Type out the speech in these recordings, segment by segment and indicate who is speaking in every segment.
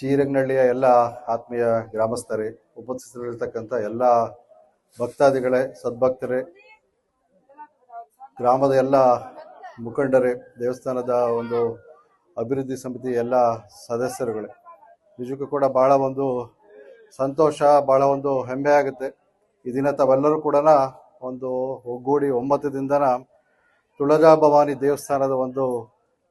Speaker 1: ಚೀರಂಗನಹಳ್ಳಿಯ ಎಲ್ಲ ಆತ್ಮೀಯ ಗ್ರಾಮಸ್ಥರೇ, ಉಪಸ್ಥಿತರಿರ್ತಕ್ಕಂಥ ಎಲ್ಲ ಭಕ್ತಾದಿಗಳೇ, ಸದ್ಭಕ್ತರೇ, ಗ್ರಾಮದ ಎಲ್ಲ ಮುಖಂಡರೇ, ದೇವಸ್ಥಾನದ ಒಂದು ಅಭಿವೃದ್ಧಿ ಸಮಿತಿ ಎಲ್ಲ ಸದಸ್ಯರುಗಳೇ. ನಿಜಕ್ಕೂ ಕೂಡ ಭಾಳ ಒಂದು ಸಂತೋಷ, ಭಾಳ ಒಂದು ಹೆಮ್ಮೆ ಆಗುತ್ತೆ. ಈ ದಿನ ತಾವೆಲ್ಲರೂ ಕೂಡ ಒಂದು ಒಗ್ಗೂಡಿ ಒಮ್ಮತದಿಂದನ ತುಳಜಾ ಭವಾನಿ ದೇವಸ್ಥಾನದ ಒಂದು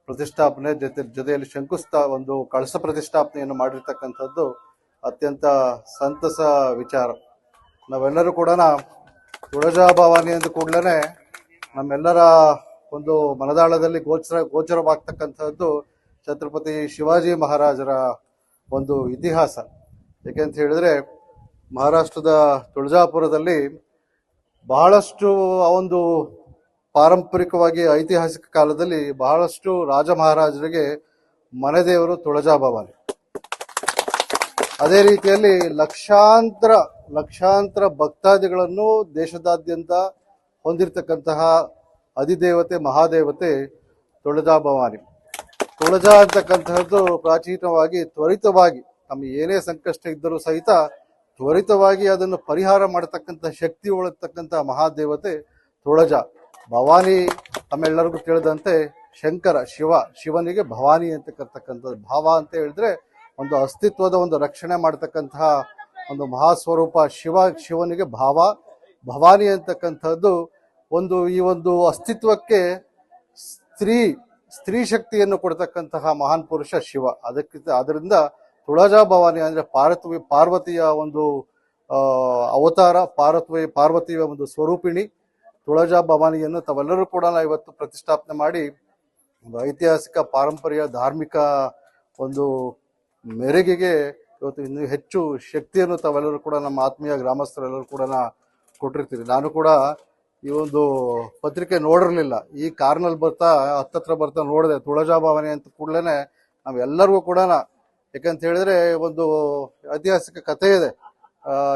Speaker 1: ಪ್ರತಿಷ್ಠಾಪನೆ ಜೊತೆ ಜೊತೆಯಲ್ಲಿ ಶಂಕುಸ್ಥಾ ಒಂದು ಕಳಸ ಪ್ರತಿಷ್ಠಾಪನೆಯನ್ನು ಮಾಡಿರ್ತಕ್ಕಂಥದ್ದು ಅತ್ಯಂತ ಸಂತಸ ವಿಚಾರ. ನಾವೆಲ್ಲರೂ ಕೂಡ ತುಳಜಾ ಭವಾನಿ ಅಂದ ಕೂಡಲೇ ನಮ್ಮೆಲ್ಲರ ಒಂದು ಮನದಾಳದಲ್ಲಿ ಗೋಚರ ಗೋಚರವಾಗ್ತಕ್ಕಂಥದ್ದು ಛತ್ರಪತಿ ಶಿವಾಜಿ ಮಹಾರಾಜರ ಒಂದು ಇತಿಹಾಸ. ಏಕೆಂತ ಹೇಳಿದ್ರೆ ಮಹಾರಾಷ್ಟ್ರದ ತುಳಜಾಪುರದಲ್ಲಿ ಬಹಳಷ್ಟು ಆ ಒಂದು ಪಾರಂಪರಿಕವಾಗಿ ಐತಿಹಾಸಿಕ ಕಾಲದಲ್ಲಿ ಬಹಳಷ್ಟು ರಾಜ ಮಹಾರಾಜರಿಗೆ ಮನೆದೇವರು ತುಳಜಾ ಭವಾನಿ. ಅದೇ ರೀತಿಯಲ್ಲಿ ಲಕ್ಷಾಂತರ ಲಕ್ಷಾಂತರ ಭಕ್ತಾದಿಗಳನ್ನು ದೇಶದಾದ್ಯಂತ ಹೊಂದಿರತಕ್ಕಂತಹ ಅಧಿದೇವತೆ, ಮಹಾದೇವತೆ ತುಳಜಾ ಭವಾನಿ. ತುಳಜಾ ಅಂತಕ್ಕಂತಹದ್ದು ಪ್ರಾಚೀನವಾಗಿ ತ್ವರಿತವಾಗಿ, ನಮಗೆ ಏನೇ ಸಂಕಷ್ಟ ಇದ್ದರೂ ಸಹಿತ ತ್ವರಿತವಾಗಿ ಅದನ್ನು ಪರಿಹಾರ ಮಾಡತಕ್ಕಂಥ ಶಕ್ತಿ ಒಳತಕ್ಕಂಥ ಮಹಾದೇವತೆ ತುಳಜಾ. ಭವಾನಿ ತಮ್ಮೆಲ್ಲರಿಗೂ ತಿಳಿದಂತೆ ಶಂಕರ, ಶಿವ, ಶಿವನಿಗೆ ಭವಾನಿ ಅಂತ ಕರ್ತಕ್ಕಂಥದ್ದು, ಭಾವ ಅಂತ ಹೇಳಿದ್ರೆ ಒಂದು ಅಸ್ತಿತ್ವದ ಒಂದು ರಕ್ಷಣೆ ಮಾಡತಕ್ಕಂತಹ ಒಂದು ಮಹಾಸ್ವರೂಪ ಶಿವ, ಶಿವನಿಗೆ ಭಾವ, ಭವಾನಿ ಅಂತಕ್ಕಂಥದ್ದು ಒಂದು ಈ ಒಂದು ಅಸ್ತಿತ್ವಕ್ಕೆ ಸ್ತ್ರೀ ಸ್ತ್ರೀ ಶಕ್ತಿಯನ್ನು ಕೊಡ್ತಕ್ಕಂತಹ ಮಹಾನ್ ಪುರುಷ ಶಿವ. ಅದಕ್ಕಿಂತ ಅದರಿಂದ ತುಳಜಾ ಭವಾನಿ ಅಂದ್ರೆ ಪಾರ್ವತಿ, ಪಾರ್ವತಿಯ ಒಂದು ಅವತಾರ ಪಾರ್ವತಿ ಪಾರ್ವತಿಯ ಒಂದು ಸ್ವರೂಪಿಣಿ. ತುಳಜಾ ಭವಾನಿಯನ್ನು ತಾವೆಲ್ಲರೂ ಕೂಡ ಇವತ್ತು ಪ್ರತಿಷ್ಠಾಪನೆ ಮಾಡಿ ಒಂದು ಐತಿಹಾಸಿಕ ಪಾರಂಪರ್ಯ, ಧಾರ್ಮಿಕ ಒಂದು ಮೆರುಗಿಗೆ ಇವತ್ತು ಇನ್ನೂ ಹೆಚ್ಚು ಶಕ್ತಿಯನ್ನು ತಾವೆಲ್ಲರೂ ಕೂಡ ನಮ್ಮ ಆತ್ಮೀಯ ಗ್ರಾಮಸ್ಥರೆಲ್ಲರೂ ಕೂಡ ಕೊಟ್ಟಿರ್ತೀರಿ. ನಾನು ಕೂಡ ಈ ಒಂದು ಪತ್ರಿಕೆ ನೋಡಿರಲಿಲ್ಲ. ಈ ಕಾರ್ನಲ್ಲಿ ಬರ್ತಾ, ಹತ್ತತ್ರ ಬರ್ತಾ ನೋಡಿದೆ. ತುಳಜಾ ಭವಾನಿ ಅಂತ ಕೂಡಲೇ ನಾವೆಲ್ಲರಿಗೂ ಕೂಡ ಯಾಕಂತ ಹೇಳಿದ್ರೆ ಒಂದು ಐತಿಹಾಸಿಕ ಕಥೆ ಇದೆ.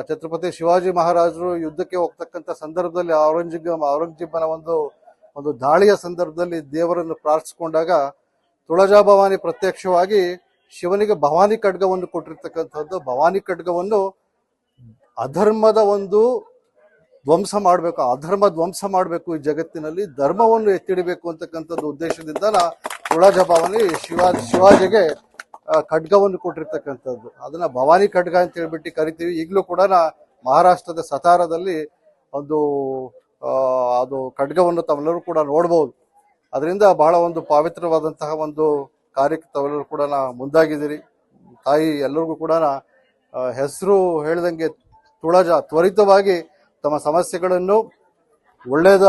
Speaker 1: ಛತ್ರಪತಿ ಶಿವಾಜಿ ಮಹಾರಾಜರು ಯುದ್ಧಕ್ಕೆ ಹೋಗ್ತಕ್ಕಂಥ ಸಂದರ್ಭದಲ್ಲಿ ಔರಂಗಜೇಬ್ ಔರಂಗಜೇಬನ ಒಂದು ಒಂದು ದಾಳಿಯ ಸಂದರ್ಭದಲ್ಲಿ ದೇವರನ್ನು ಪ್ರಾರ್ಥಿಸಿಕೊಂಡಾಗ ತುಳಜಾ ಭವಾನಿ ಪ್ರತ್ಯಕ್ಷವಾಗಿ ಶಿವನಿಗೆ ಭವಾನಿ ಖಡ್ಗವನ್ನು ಕೊಟ್ಟಿರ್ತಕ್ಕಂಥದ್ದು. ಭವಾನಿ ಖಡ್ಗವನ್ನು ಅಧರ್ಮದ ಒಂದು ಧ್ವಂಸ ಮಾಡಬೇಕು, ಅಧರ್ಮ ಧ್ವಂಸ ಮಾಡಬೇಕು ಈ ಜಗತ್ತಿನಲ್ಲಿ. ಧರ್ಮವನ್ನು ಎತ್ತಿಡಬೇಕು ಅಂತಕ್ಕಂಥದ್ದು ಉದ್ದೇಶದಿಂದ ತುಳಜಾ ಭವಾನಿ ಶಿವಾಜಿ ಶಿವಾಜಿಗೆ ಖಡ್ಗವನ್ನು ಕೊಟ್ಟಿರ್ತಕ್ಕಂಥದ್ದು. ಅದನ್ನ ಭವಾನಿ ಖಡ್ಗ ಅಂತ ಹೇಳ್ಬಿಟ್ಟು ಕರಿತೀವಿ. ಈಗಲೂ ಕೂಡ ಮಹಾರಾಷ್ಟ್ರದ ಸತಾರದಲ್ಲಿ ಒಂದು ಅದು ಖಡ್ಗವನ್ನು ತಾವೆಲ್ಲರೂ ಕೂಡ ನೋಡ್ಬೋದು. ಅದರಿಂದ ಬಹಳ ಒಂದು ಪಾವಿತ್ರವಾದಂತಹ ಒಂದು ಕಾರ್ಯಕ್ಕೆ ತಾವೆಲ್ಲರೂ ಕೂಡ ಮುಂದಾಗಿದ್ದೀರಿ. ತಾಯಿ ಎಲ್ಲರಿಗೂ ಕೂಡ ಹೆಸರು ಹೇಳ್ದಂಗೆ ತುಳಜ, ತ್ವರಿತವಾಗಿ ತಮ್ಮ ಸಮಸ್ಯೆಗಳನ್ನು ಒಳ್ಳೆಯದ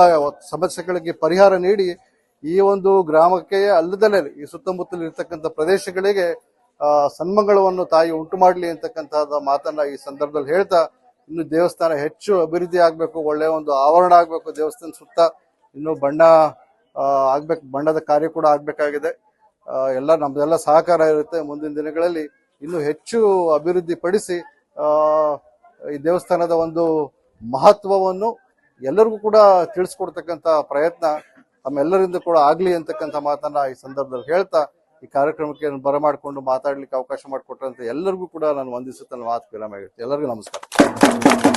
Speaker 1: ಸಮಸ್ಯೆಗಳಿಗೆ ಪರಿಹಾರ ನೀಡಿ ಈ ಒಂದು ಗ್ರಾಮಕ್ಕೆ ಅಲ್ಲದಲ್ಲೇ ಈ ಸುತ್ತಮುತ್ತಲಿರ್ತಕ್ಕಂಥ ಪ್ರದೇಶಗಳಿಗೆ ಸನ್ಮಂಗಳವನ್ನು ತಾಯಿ ಉಂಟು ಮಾಡಲಿ ಅಂತಕ್ಕಂತಹ ಮಾತನ್ನ ಈ ಸಂದರ್ಭದಲ್ಲಿ ಹೇಳ್ತಾ, ಇನ್ನು ದೇವಸ್ಥಾನ ಹೆಚ್ಚು ಅಭಿವೃದ್ಧಿ ಆಗಬೇಕು, ಒಳ್ಳೆ ಒಂದು ಆವರಣ ಆಗಬೇಕು ದೇವಸ್ಥಾನ ಸುತ್ತ, ಇನ್ನು ಬಣ್ಣ ಆಗ್ಬೇಕು, ಬಣ್ಣದ ಕಾರ್ಯ ಕೂಡ ಆಗ್ಬೇಕಾಗಿದೆ. ಎಲ್ಲ ನಮ್ದೆಲ್ಲ ಸಹಕಾರ ಇರುತ್ತೆ ಮುಂದಿನ ದಿನಗಳಲ್ಲಿ. ಇನ್ನು ಹೆಚ್ಚು ಅಭಿವೃದ್ಧಿ ಪಡಿಸಿ ಈ ದೇವಸ್ಥಾನದ ಒಂದು ಮಹತ್ವವನ್ನು ಎಲ್ಲರಿಗೂ ಕೂಡ ತಿಳಿಸ್ಕೊಡ್ತಕ್ಕಂಥ ಪ್ರಯತ್ನ, ತಮ್ಮೆಲ್ಲರಿಂದ ಕೂಡ ಆಗ್ಲಿ ಅಂತಕ್ಕಂಥ ಮಾತನ್ನ ಈ ಸಂದರ್ಭದಲ್ಲಿ ಹೇಳ್ತಾ ಈ ಕಾರ್ಯಕ್ರಮಕ್ಕೆ ಬರಮಾಡಿಕೊಂಡು ಮಾತಾಡ್ಲಿಕ್ಕೆ ಅವಕಾಶ ಮಾಡಿಕೊಟ್ಟಂತ ಎಲ್ಲರಿಗೂ ಕೂಡ ನಾನು ವಂದಿಸುತ್ತ ನನ್ನ ಮಾತು ವಿರಾಮ ಎಲ್ಲರಿಗೂ ನಮಸ್ಕಾರ.